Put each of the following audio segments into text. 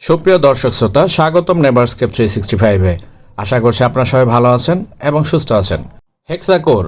সুপ্রিয় দর্শক শ্রোতা, স্বাগতম নেভারস্কেপ থ্রি সিক্সটি ফাইভে আশা করছি আপনারা সবাই ভালো আছেন এবং সুস্থ আছেন। হেক্সাকোর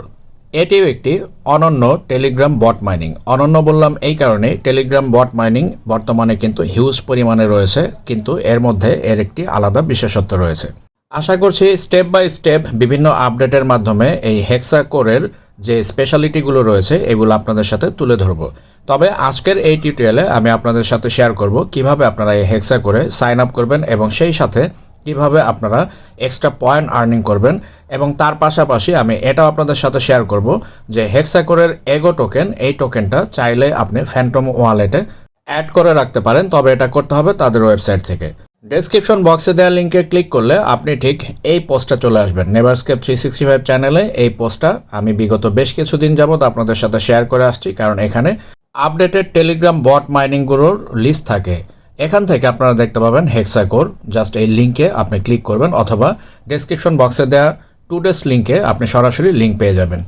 এটিও একটি অনন্য টেলিগ্রাম বট মাইনিং অনন্য বললাম এই কারণে টেলিগ্রাম বট মাইনিং বর্তমানে কিন্তু হিউজ পরিমাণে রয়েছে, কিন্তু এর মধ্যে এর একটি আলাদা বিশেষত্ব রয়েছে। আশা করছি স্টেপ বাই স্টেপ বিভিন্ন আপডেটের মাধ্যমে এই হেক্সাকোরের যে স্পেশালিটিগুলো রয়েছে, এগুলো আপনাদের সাথে তুলে ধরবো। তবে আজকের এই টিউটোরিয়ালে আমি আপনাদের সাথে শেয়ার করব কীভাবে আপনারা এই হেক্সা করে সাইন আপ করবেন এবং সেই সাথে কীভাবে আপনারা এক্সট্রা পয়েন্ট আর্নিং করবেন এবং তার পাশাপাশি আমি এটাও আপনাদের সাথে শেয়ার করব যে হেক্সাকোরের এগো টোকেন এই টোকেনটা চাইলে আপনি ফ্যান্টম ওয়ালেটে অ্যাড করে রাখতে পারেন, তবে এটা করতে হবে তাদের ওয়েবসাইট থেকে। ডেসক্রিপশন বক্সে দেওয়া লিঙ্কে ক্লিক করলে আপনি ঠিক এই পোস্টটা চলে আসবেন। নেভারস্কেপ থ্রি সিক্সটি ফাইভ চ্যানেলে এই পোস্টটা আমি বিগত বেশ কিছুদিন যাবত আপনাদের সাথে শেয়ার করে আসছি, কারণ এখানে আপডেটেড টেলিগ্রাম বট মাইনিংগুলোর লিস্ট থাকে। এখান থেকে আপনারা দেখতে পাবেন হেক্সাকোর জাস্ট এই লিঙ্কে আপনি ক্লিক করবেন অথবা ডেসক্রিপশন বক্সে দেওয়া টু ডেস লিঙ্কে আপনি সরাসরি লিঙ্ক পেয়ে যাবেন।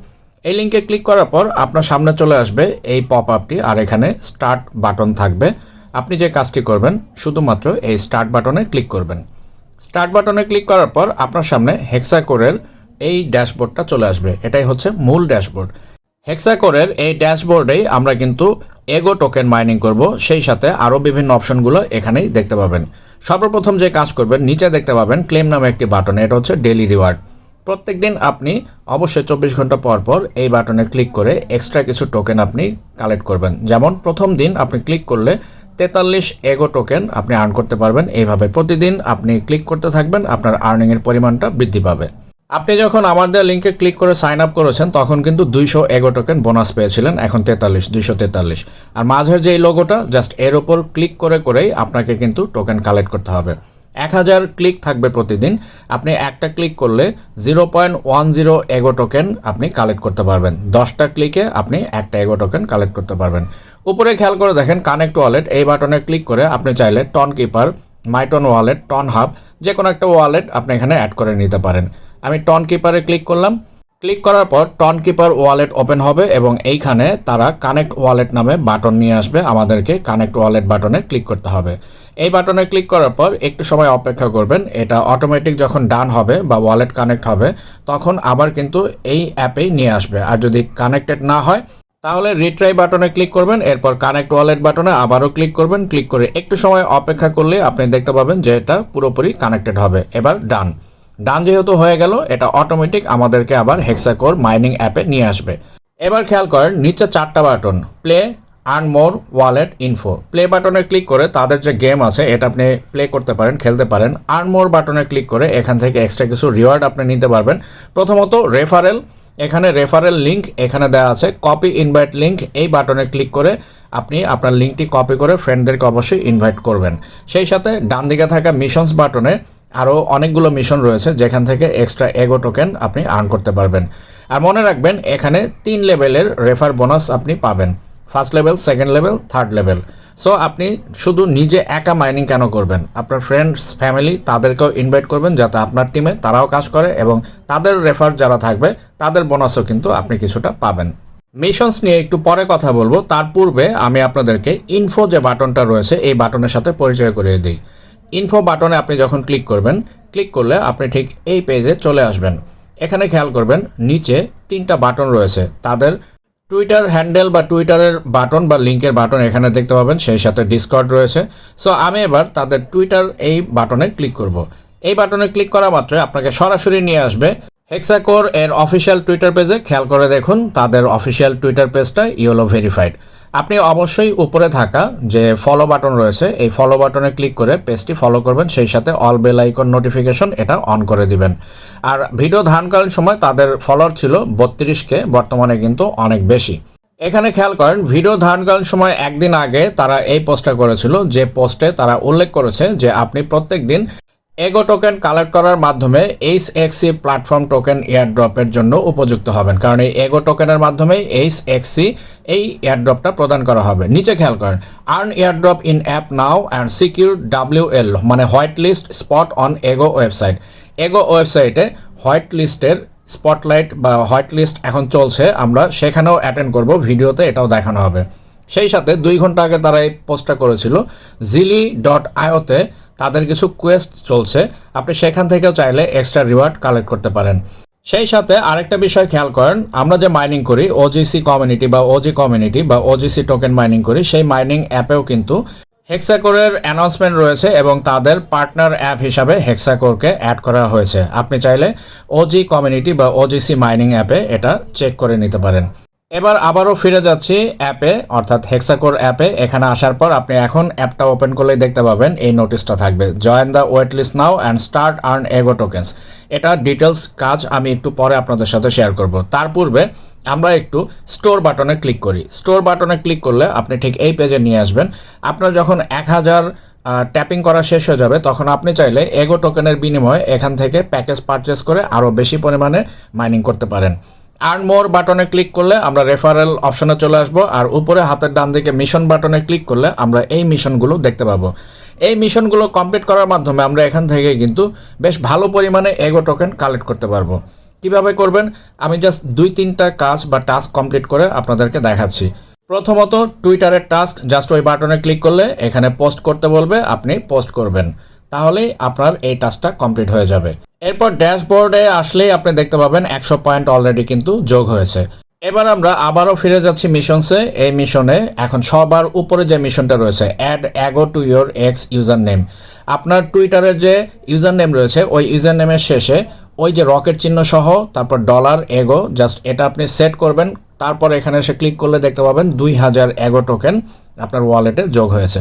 এই লিঙ্কে ক্লিক করার পর আপনার সামনে চলে আসবে এই পপ আপটি আর এখানে স্টার্ট বাটন থাকবে। আপনি যে কাজটি করবেন, শুধুমাত্র এই স্টার্ট বাটনে ক্লিক করবেন। স্টার্ট বাটনে ক্লিক করার পর আপনার সামনে হেক্সাকোরের এই ড্যাশবোর্ডটা চলে আসবে। এটাই হচ্ছে মূল ড্যাশবোর্ড হেক্সাকোরের এই ড্যাশবোর্ডেই আমরা কিন্তু এগো টোকেন মাইনিং করব। সেই সাথে আরও বিভিন্ন অপশনগুলো এখানেই দেখতে পাবেন। সর্বপ্রথম যে কাজ করবেন, নিচে দেখতে পাবেন ক্লেম নামে একটি বাটন এটা হচ্ছে ডেলি রিওয়ার্ড প্রত্যেক দিন আপনি অবশ্যই চব্বিশ ঘণ্টা পর পর এই বাটনে ক্লিক করে এক্সট্রা কিছু টোকেন আপনি কালেক্ট করবেন। যেমন প্রথম দিন আপনি ক্লিক করলে তেতাল্লিশ এগো টোকেন আপনি আর্ন করতে পারবেন। এইভাবে প্রতিদিন আপনি ক্লিক করতে থাকবেন, আপনার আর্নিংয়ের পরিমাণটা বৃদ্ধি পাবে। আপনি যখন আমাদের লিঙ্কে ক্লিক করে সাইন আপ করেছেন, তখন কিন্তু দুইশো এগো টোকেন বোনাস পেয়েছিলেন। এখন তেতাল্লিশ, দুইশো তেতাল্লিশ। আর মাঝের যে এই লোগোটা জাস্ট এর ওপর ক্লিক করে করেই আপনাকে কিন্তু টোকেন কালেক্ট করতে হবে। এক হাজার ক্লিক থাকবে প্রতিদিন। আপনি একটা ক্লিক করলে zero point one zero Ego token আপনি কালেক্ট করতে পারবেন। দশটা ক্লিকে আপনি একটা এগো টোকেন কালেক্ট করতে পারবেন। উপরে খেয়াল করে দেখেন কানেক্ট ওয়ালেট এই বাটনে ক্লিক করে আপনি চাইলে ton keeper my ton wallet ton hub যে কোনো একটা ওয়ালেট আপনি এখানে অ্যাড করে নিতে পারেন। আমি টন কিপারে ক্লিক করলাম। ক্লিক করার পর টন কিপার ওয়ালেট ওপেন হবে এবং এইখানে তারা কানেক্ট ওয়ালেট নামে বাটন নিয়ে আসবে। আমাদেরকে কানেক্ট ওয়ালেট বাটনে ক্লিক করতে হবে। এই বাটনে ক্লিক করার পর একটু সময় অপেক্ষা করবেন। এটা অটোমেটিক যখন ডান হবে বা ওয়ালেট কানেক্ট হবে, তখন আবার কিন্তু এই অ্যাপেই নিয়ে আসবে। আর যদি কানেক্টেড না হয়, তাহলে রিট্রাই বাটনে ক্লিক করবেন। এরপর কানেক্ট ওয়ালেট বাটনে আবারও ক্লিক করবেন। ক্লিক করে একটু সময় অপেক্ষা করলে আপনি দেখতে পাবেন যে এটা পুরোপুরি কানেক্টেড হবে। এবার ডান ডান যেহেতু হয়ে গেল, এটা অটোমেটিক আমাদেরকে আবার হেক্সাকোর মাইনিং অ্যাপে নিয়ে আসবে। এবার খেয়াল করেন, নিচে চারটা button play earn more wallet info play বাটনে ক্লিক করে তাদের যে গেম আছে, এটা আপনি প্লে করতে পারেন, খেলতে পারেন। আর্ন মোর বাটনে ক্লিক করে এখান থেকে এক্সট্রা কিছু রিওয়ার্ড আপনি নিতে পারবেন। প্রথমত রেফারেল এখানে রেফারেল লিঙ্ক এখানে দেওয়া আছে। কপি ইনভাইট লিঙ্ক এই বাটনে ক্লিক করে আপনি আপনার লিঙ্কটি কপি করে ফ্রেন্ডদেরকে অবশ্যই ইনভাইট করবেন। সেই সাথে ডান দিকে থাকা মিশনস বাটনে আরও অনেকগুলো মিশন রয়েছে, যেখান থেকে এক্সট্রা এগো টোকেন আপনি আর্ন করতে পারবেন। আর মনে রাখবেন, এখানে তিন লেভেলের রেফার বোনাস আপনি পাবেন। First level second level third level so আপনি শুধু নিজে একা মাইনিং কেন করবেন? আপনার ফ্রেন্ডস ফ্যামিলি তাদেরকেও ইনভাইট করবেন, যাতে আপনার টিমে তারাও কাজ করে এবং তাদের রেফার যারা থাকবে, তাদের বোনাসও কিন্তু আপনি কিছুটা পাবেন। মিশনস নিয়ে একটু পরে কথা বলব। তার পূর্বে আমি আপনাদেরকে ইনফো যে বাটনটা রয়েছে, এই বাটনের সাথে পরিচয় করিয়ে দিই। ইনফো বাটনে আপনি যখন ক্লিক করবেন ক্লিক করলে আপনি ঠিক এই পেজে চলে আসবেন। এখানে খেয়াল করবেন, নিচে তিনটা বাটন রয়েছে। তাদের টুইটার হ্যান্ডেল বা টুইটারের বাটন বা লিঙ্কের বাটন এখানে দেখতে পাবেন, সেই সাথে ডিসকর্ড রয়েছে। সো আমি এবার তাদের টুইটার এই বাটনে ক্লিক করব। এই বাটনে ক্লিক করা মাত্রই আপনাকে সরাসরি নিয়ে আসবে হেক্সাকোর এর অফিসিয়াল টুইটার পেজে খেয়াল করে দেখুন, তাদের অফিসিয়াল টুইটার পেজটা ইয়েলো ভেরিফাইড আপনি অবশ্যই উপরে থাকা যে ফলো বাটন রয়েছে, এই ফলো বাটনে ক্লিক করে পেজটি ফলো করবেন, সেই সাথে অল বেল আইকন নোটিফিকেশন এটা অন করে দিবেন। আর ভিডিও ধারণকালীন সময় তাদের ফলোয়ার ছিল বত্রিশকে, বর্তমানে কিন্তু অনেক বেশি। এখানে খেয়াল করেন ভিডিও ধারণকালীন সময় একদিন আগে তারা এই পোস্টটা করেছিল, যে পোস্টে তারা উল্লেখ করেছে যে আপনি প্রত্যেক দিন এগো টোকেন কালেক্ট করার মাধ্যমে এইচ এক্সি প্ল্যাটফর্ম টোকেন এয়ারড্রপের জন্য উপযুক্ত হবেন। কারণ এই এগো টোকেনের মাধ্যমে এইচ এক্সি এই এয়ারড্রপটা প্রদান করা হবে। নিচে খেয়াল করেন earn airdrop in app now and secure W L মানে white list spot on Ego website Ego ওয়েবসাইটে হোয়াইট লিস্টের স্পটলাইট বা হোয়াইট লিস্ট এখন চলছে, আমরা সেখানেও অ্যাটেন্ড করব, ভিডিওতে এটাও দেখানো হবে। সেই সাথে দুই ঘণ্টা আগে তারা এই পোস্টটা করেছিল জিলি ডট আয়োতে তাদের কিছু কোয়েস্ট চলছে। আপনি সেখান থেকেও চাইলে এক্সট্রা রিওয়ার্ড কালেক্ট করতে পারেন। সেই সাথে আরেকটা বিষয় খেয়াল করেন, আমরা যে মাইনিং করি ওজিসি কমিউনিটি বা ওজি কমিউনিটি বা ওজিসি টোকেন মাইনিং করি, সেই মাইনিং অ্যাপেও কিন্তু হেক্সাকোরের অ্যানাউন্সমেন্ট রয়েছে এবং তাদের পার্টনার অ্যাপ হিসাবে হেক্সাকোরকে অ্যাড করা হয়েছে। আপনি চাইলে ওজি কমিউনিটি বা ওজিসি মাইনিং অ্যাপে এটা চেক করে নিতে পারেন। এবার আবারও ফিরে যাচ্ছি অ্যাপে, অর্থাৎ হেক্সাকোর অ্যাপে। এখানে আসার পর আপনি এখন অ্যাপটা ওপেন করলেই দেখতে পাবেন, এই নোটিশটা থাকবে। Join the wait list now and start earn ego tokens এটা ডিটেলস কাজ আমি একটু পরে আপনাদের সাথে শেয়ার করব। তার পূর্বে আমরা একটু স্টোর বাটনে ক্লিক করি। স্টোর বাটনে ক্লিক করলে আপনি ঠিক এই পেজে নিয়ে আসবেন। আপনার যখন এক হাজার ট্যাপিং করা শেষ হয়ে যাবে, তখন আপনি চাইলে এগো টোকেনের বিনিময়ে এখান থেকে প্যাকেজ পারচেস করে আরও বেশি পরিমাণে মাইনিং করতে পারেন। আর্ন মোর বাটনে ক্লিক করলে আমরা রেফারেল অপশনে চলে আসব। আর উপরে হাতের ডান দিকে মিশন বাটনে ক্লিক করলে আমরা এই মিশনগুলো দেখতে পাবো। এই মিশনগুলো কমপ্লিট করার মাধ্যমে আমরা এখান থেকে কিন্তু বেশ ভালো পরিমাণে এগো টোকেন কালেক্ট করতে পারব। কীভাবে করবেন? আমি জাস্ট দুই তিনটা কাজ বা টাস্ক কমপ্লিট করে আপনাদেরকে দেখাচ্ছি। প্রথমত টুইটারের টাস্ক জাস্ট ওই বাটনে ক্লিক করলে এখানে পোস্ট করতে বলবে, আপনি পোস্ট করবেন। তাহলেই আপনার এই টাস্কটা কমপ্লিট হয়ে যাবে। এরপর ড্যাশবোর্ডে আসলেই আপনি দেখতে পাবেন একশো পয়েন্ট অলরেডি কিন্তু যোগ হয়েছে। এবার আমরা আবারও ফিরে যাচ্ছি মিশনসে এই মিশনে এখন সবার উপরে যে মিশনটা রয়েছে add Ego to your X user name আপনার টুইটারের যে ইউজার নেম রয়েছে, ওই ইউজার নেমের শেষে ওই যে রকেট চিহ্ন সহ, তারপর ডলার এগো জাস্ট এটা আপনি সেট করবেন। তারপর এখানে এসে ক্লিক করলে দেখতে পাবেন দুই হাজার এগো টোকেন আপনার ওয়ালেটে যোগ হয়েছে।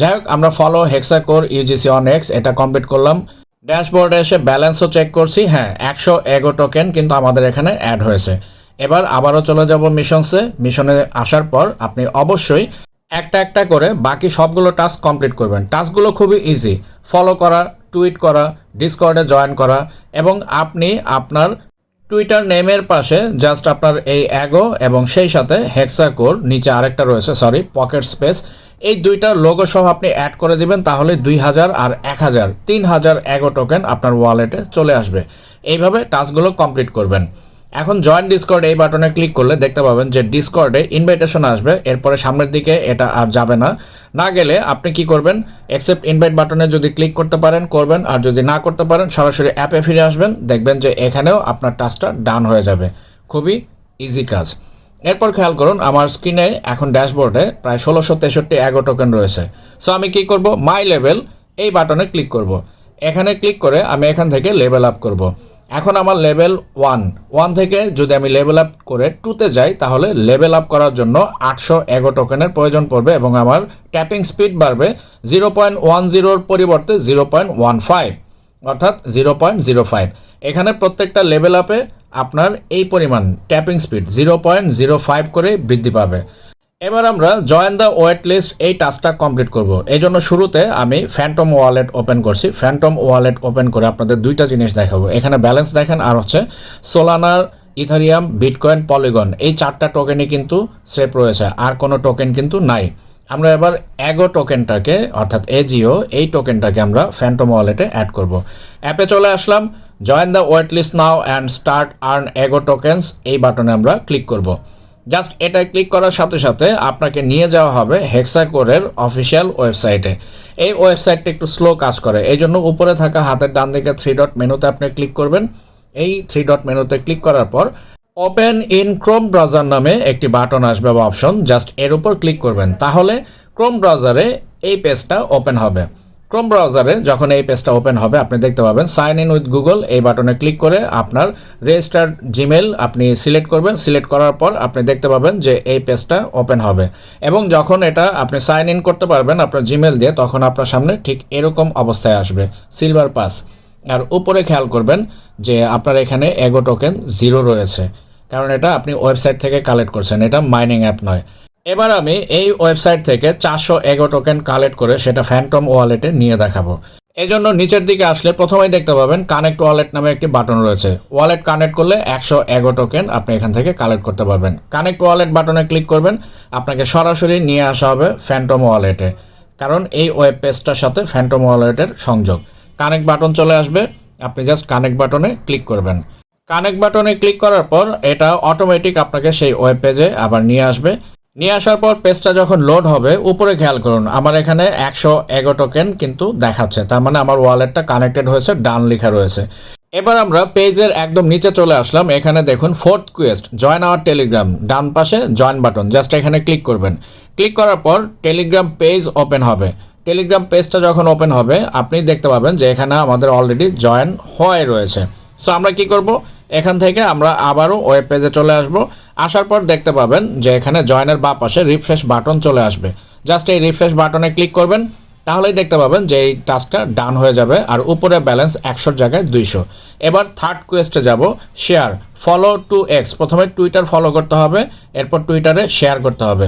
যাই হোক, আমরা follow Hexacore UGC on X এটা কমপ্লিট করলাম। ড্যাশবোর্ডে এসে ব্যালেন্সও চেক করছি। হ্যাঁ একশো এগো টোকেন কিন্তু আমাদের এখানে অ্যাড হয়েছে। এবার আবারও চলে যাব মিশনসে মিশনে আসার পর আপনি অবশ্যই একটা একটা করে বাকি সবগুলো টাস্ক কমপ্লিট করবেন। টাস্কগুলো খুবই ইজি ফলো করা টুইট করা ডিসকর্ডে জয়েন করা এবং আপনি আপনার টুইটার নেমের পাশে জাস্ট আপনার এই অ্যাগো এবং সেই সাথে হেক্সাকোর নিচে আরেকটা রয়েছে সরি পকেট স্পেস এই দুইটা লোগো সহ আপনি অ্যাড করে দিবেন, তাহলে দুই হাজার আর এক হাজার। তিন হাজার এগো টোকেন আপনার ওয়ালেটে চলে আসবে। এইভাবে টাস্কগুলো কমপ্লিট করবেন। এখন জয়েন ডিসকর্ড এই বাটনে ক্লিক করলে দেখতে পাবেন যে ডিসকর্ডে ইনভাইটেশন আসবে। এরপরে সামনের দিকে এটা আর যাবে না। না গেলে আপনি কি করবেন? অ্যাকসেপ্ট ইনভাইট বাটনে যদি ক্লিক করতে পারেন, করবেন। আর যদি না করতে পারেন, সরাসরি অ্যাপে ফিরে আসবেন। দেখবেন যে এখানেও আপনার টাস্কটা ডান হয়ে যাবে। খুবই ইজি কাজ। এরপর খেয়াল করুন, আমার স্ক্রিনে এখন ড্যাশবোর্ডে প্রায় ষোলোশো তেষট্টি এগো টোকেন রয়েছে। সো আমি কি করব? মাই লেভেল এই বাটনে ক্লিক করব। এখানে ক্লিক করে আমি এখান থেকে লেভেল আপ করব। এখন আমার লেভেল ওয়ান ওয়ান থেকে যদি আমি লেভেল আপ করে টুতে যাই, তাহলে লেভেল আপ করার জন্য আটশো এগো টোকেনের প্রয়োজন পড়বে এবং আমার ট্যাপিং স্পিড বাড়বে জিরো পয়েন্ট ওয়ান জিরোর পরিবর্তে জিরো পয়েন্ট ওয়ান ফাইভ অর্থাৎ জিরো পয়েন্ট জিরো ফাইভ এখানে প্রত্যেকটা লেভেল আপে আপনার এই পরিমাণ tapping speed zero point zero five করে বৃদ্ধি পাবে। এবার আমরা জয়েন দ্য ওয়েট লিস্ট এই টাস্কটা কমপ্লিট করব। এই জন্য শুরুতে আমি ফ্যান্টম ওয়ালেট ওপেন করছি। ফ্যান্টম ওয়ালেট ওপেন করে আপনাদের দুইটা জিনিস দেখাবো। এখানে ব্যালেন্স দেখেন আর হচ্ছে সোলানার ইথারিয়াম বিটকয়েন পলিগন এই চারটা টোকেনই কিন্তু সেফ রয়েছে। আর কোনো টোকেন কিন্তু নাই। আমরা এবার অ্যাগো টোকেনটাকে অর্থাৎ এজিও এই টোকেনটাকে আমরা ফ্যান্টম ওয়ালেটে অ্যাড করব। অ্যাপে চলে আসলাম। Join the wait list now and start earn Ego tokens এই বাটনে আমরা ক্লিক করব। জাস্ট এটা ক্লিক করার সাথে সাথে আপনাকে নিয়ে যাওয়া হবে হেক্সাকোরের অফিসিয়াল ওয়েবসাইটে এই ওয়েবসাইটটা একটু স্লো কাজ করে। এই জন্য উপরে থাকা হাতের ডান দিকে থ্রি ডট মেনুতে আপনি ক্লিক করবেন। এই থ্রি ডট মেনুতে ক্লিক করার পর ওপেন ইন ক্রোম ব্রাউজার নামে একটি বাটন আসবে বা অপশন জাস্ট এর উপর ক্লিক করবেন। তাহলে ক্রোম ব্রাউজারে এই পেজটা ওপেন হবে। ক্রোম ব্রাউজারে যখন এই পেজটা ওপেন হবে, আপনি দেখতে পাবেন সাইন ইন উইথ গুগল এই বাটনে ক্লিক করে আপনার রেজিস্টার্ড জিমেল আপনি সিলেক্ট করবেন। সিলেক্ট করার পর আপনি দেখতে পাবেন যে এই পেজটা ওপেন হবে। এবং যখন এটা আপনি সাইন ইন করতে পারবেন আপনার জিমেল দিয়ে, তখন আপনার সামনে ঠিক এরকম অবস্থায় আসবে সিলভার পাস আর উপরে খেয়াল করবেন যে আপনার এখানে এগো টোকেন জিরো রয়েছে। কারণ এটা আপনি ওয়েবসাইট থেকে কালেক্ট করছেন, এটা মাইনিং অ্যাপ নয়। এবার আমি এই ওয়েবসাইট থেকে চারশো এগো টোকেন কালেক্ট করে সেটা ফ্যান্টম ওয়ালেটে নিয়ে দেখাবো। এই জন্য নিচের দিকে আসলে প্রথমেই দেখতে পাবেন কানেক্ট ওয়ালেট নামে একটি বাটন রয়েছে। ওয়ালেট কানেক্ট করলে একশো এগো টোকেন আপনি এখান থেকে কালেক্ট করতে পারবেন। কানেক্ট ওয়ালেট বাটনে ক্লিক করবেন, আপনাকে সরাসরি নিয়ে আসা হবে ফ্যান্টম ওয়ালেটে কারণ এই ওয়েব পেজটার সাথে ফ্যান্টম ওয়ালেটের সংযোগ। কানেক্ট বাটন চলে আসবে, আপনি জাস্ট কানেক্ট বাটনে ক্লিক করবেন। কানেক্ট বাটনে ক্লিক করার পর এটা অটোমেটিক আপনাকে সেই ওয়েব পেজে আবার নিয়ে আসবে। নিয়ে আসার পর পেজটা যখন লোড হবে, উপরে খেয়াল করুন, আমার এখানে একশো এগো টোকেন কিন্তু দেখাচ্ছে। তার মানে আমার ওয়ালেটটা কানেক্টেড হয়েছে, ডান লেখা রয়েছে। এবার আমরা পেজের একদম নিচে চলে আসলাম। এখানে দেখুন fourth quest join our Telegram ডান পাশে জয়েন বাটন জাস্ট এখানে ক্লিক করবেন। ক্লিক করার পর টেলিগ্রাম পেজ ওপেন হবে। টেলিগ্রাম পেজটা যখন ওপেন হবে, আপনি দেখতে পাবেন যে এখানে আমাদের অলরেডি জয়েন হয়ে রয়েছে। সো আমরা কি করব? এখান থেকে আমরা আবারও ওয়েব পেজে চলে আসব। আসার পর দেখতে পাবেন যে এখানে জয়েনের বা পাশে রিফ্রেশ বাটন চলে আসবে। জাস্ট এই রিফ্রেশ বাটনে ক্লিক করবেন, তাহলেই দেখতে পাবেন যে এই টাস্কটা ডান হয়ে যাবে আর উপরে ব্যালেন্স একশোর জায়গায় দুইশো। এবার থার্ড কোয়েস্টে যাব শেয়ার ফলো টু এক্স প্রথমে টুইটার ফলো করতে হবে, এরপর টুইটারে শেয়ার করতে হবে।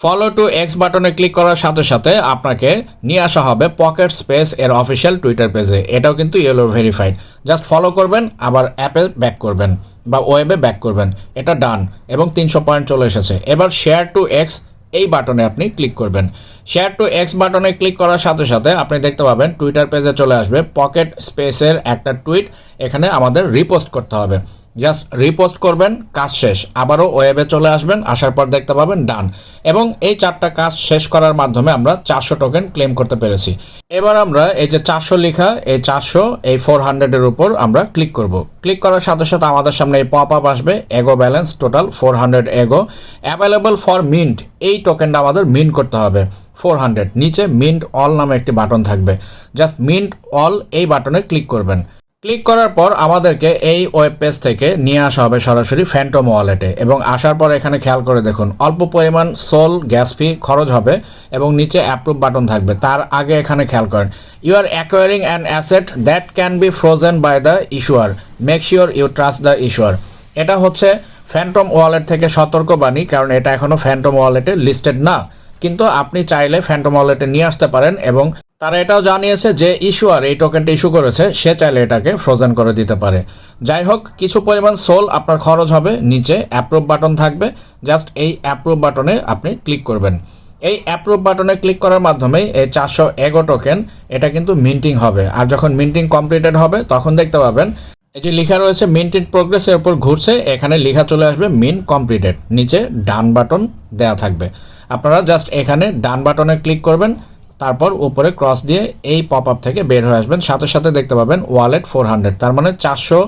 ফলো টু এক্স বাটনে ক্লিক করার সাথে সাথে আপনাকে নিয়ে আসা হবে পকেট স্পেস এর অফিসিয়াল টুইটার পেজে এটাও কিন্তু ইয়েলো ভেরিফাইড জাস্ট ফলো করবেন, আবার অ্যাপে ব্যাক করবেন বা ওয়েবে ব্যাক করবেন। এটা ডান এবং তিনশো পয়েন্ট চলে এসেছে। এবার শেয়ার টু এক্স এই বাটনে আপনি ক্লিক করবেন। শেয়ার টু এক্স বাটনে ক্লিক করার সাথে সাথে আপনি দেখতে পাবেন টুইটার পেজে চলে আসবে পকেট স্পেসের একটা টুইট এখানে আমাদের রিপোস্ট করতে হবে। জাস্ট রিপোস্ট করবেন, কাজ শেষ। আবারও ওয়েবে চলে আসবেন, আসার পর দেখতে পাবেন ডান এবং এই চারটা কাজ শেষ করার মাধ্যমে আমরা চারশো টোকেন ক্লেম করতে পেরেছি। এবার আমরা এই যে চারশো লেখা, এই চারশো, এই ফোর হান্ড্রেডের উপর আমরা ক্লিক করব। ক্লিক করার সাথে সাথে আমাদের সামনে এই পপ আপ আসবে ego balance total four hundred ego available for mint এই টোকেনটা আমাদের মিন্ট করতে হবে ফোর হান্ড্রেড নিচে মিন্ট অল নামে একটি বাটন থাকবে। জাস্ট মিন্ট অল এই বাটনে ক্লিক করবেন। ক্লিক করার পর আমাদেরকে এই ওয়েব পেজ থেকে নিয়ে আসা হবে সরাসরি ফ্যান্টম ওয়ালেটে এবং আসার পর এখানে খেয়াল করে দেখুন, অল্প পরিমাণ সোল গ্যাস ফি খরচ হবে এবং নিচে অ্যাপ্রুভ বাটন থাকবে। তার আগে এখানে খেয়াল করেন you are acquiring an asset that can be frozen by the issuer make sure you trust the issuer এটা হচ্ছে ফ্যান্টম ওয়ালেট থেকে সতর্কবাণী, কারণ এটা এখনও ফ্যান্টম ওয়ালেটে লিস্টেড না। কিন্তু আপনি চাইলে ফ্যান্টম ওয়ালেটে নিয়ে আসতে পারেন এবং তারা এটাও জানিয়েছে যে ইস্যুয়ার এই টোকেনটা ইস্যু করেছে, সে চাইলে এটাকে ফ্রোজেন করে দিতে পারে। যাই হোক, কিছু পরিমাণ সোল আপনার খরচ হবে, নিচে অ্যাপ্রুভ বাটন থাকবে জাস্ট এই অ্যাপ্রুভ বাটনে আপনি ক্লিক করবেন। এই অ্যাপ্রুভ বাটনে ক্লিক করার মাধ্যমে এই চারশো এগো টোকেন এটা কিন্তু মিন্টিং হবে। আর যখন মিন্টিং কমপ্লিটেড হবে, তখন দেখতে পাবেন, এটি লেখা রয়েছে মিন্ট ইন প্রোগ্রেসের উপর ঘুরছে। এখানে লেখা চলে আসবে মিন কমপ্লিটেড নিচে ডান বাটন দেয়া থাকবে। আপনারা জাস্ট এখানে ডান বাটনে ক্লিক করবেন তারপর উপরে ক্রস দিয়ে এই পপ আপ থেকে বের হয়ে আসবেন। সাথে সাথে দেখতে পাবেন ওয়ালেট ফোর হান্ড্রেড তার মানে চারশো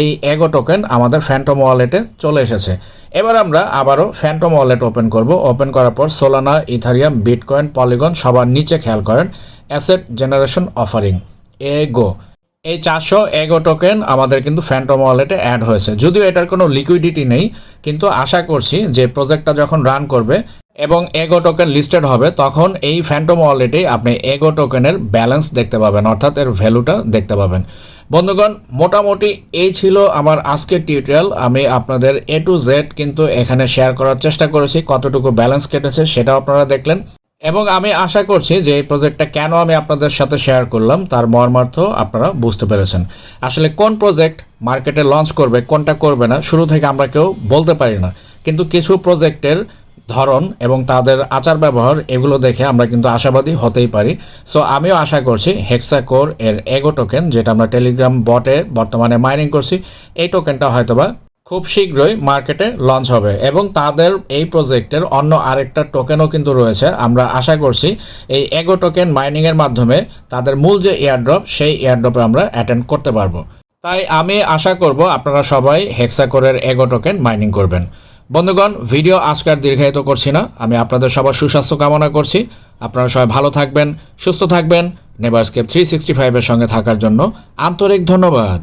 এই এগো টোকেন আমাদের ফ্যান্টম ওয়ালেটে চলে এসেছে। এবার আমরা আবারও ফ্যান্টম ওয়ালেট ওপেন করব। ওপেন করার পর সোলানা ইথারিয়াম বিটকয়েন পলিগন সবার নিচে খেয়াল করেন। অ্যাসেট জেনারেশন অফারিং এগো এই চারশো এগো টোকেন আমাদের কিন্তু ফ্যান্টম ওয়ালেটে অ্যাড হয়েছে। যদিও এটার কোনো লিকুইডিটি নেই, কিন্তু আশা করছি যে প্রজেক্টটা যখন রান করবে এবং এগো টোকেন লিস্টেড হবে, তখন এই ফ্যান্টম ওয়ালেটে আপনি এগো টোকেনের ব্যালেন্স দেখতে পাবেন, অর্থাৎ এর ভ্যালুটা দেখতে পাবেন। বন্ধুগণ, মোটামুটি এই ছিল আমার আজকের টিউটোরিয়াল আমি আপনাদের এ টু জেড কিন্তু এখানে শেয়ার করার চেষ্টা করেছি, কতটুকু ব্যালেন্স কেটেছে সেটাও আপনারা দেখলেন। এবং আমি আশা করছি যে এই প্রজেক্টটা কেন আমি আপনাদের সাথে শেয়ার করলাম, তার মর্মার্থ আপনারা বুঝতে পেরেছেন। আসলে কোন প্রজেক্ট মার্কেটে লঞ্চ করবে, কোনটা করবে না, শুরু থেকে আমরা কেউ বলতে পারি না। কিন্তু কিছু প্রজেক্টের ধরন এবং তাদের আচার ব্যবহার, এগুলো দেখে আমরা কিন্তু আশাবাদী হতেই পারি। সো আমিও আশা করছি হেক্সাকোর এর এগো টোকেন যেটা আমরা টেলিগ্রাম বটে বর্তমানে মাইনিং করছি, এই টোকেনটা হয়তোবা খুব শীঘ্রই মার্কেটে লঞ্চ হবে এবং তাদের এই প্রজেক্টের অন্য আরেকটা টোকেনও কিন্তু রয়েছে। আমরা আশা করছি এই এগো টোকেন মাইনিংয়ের মাধ্যমে তাদের মূল যে এয়ারড্রপ সেই এয়ারড্রপে আমরা অ্যাটেন্ড করতে পারব। তাই আমি আশা করব আপনারা সবাই হেক্সাকোরের এগো টোকেন মাইনিং করবেন। বন্ধুগণ, ভিডিও আজকার দীর্ঘায়িত করছি না। আমি আপনাদের সবার সুস্বাস্থ্য কামনা করছি। আপনারা সবাই ভালো থাকবেন, সুস্থ থাকবেন। নেভারস্কেপ থ্রি সিক্সটি ফাইভের সঙ্গে থাকার জন্য আন্তরিক ধন্যবাদ।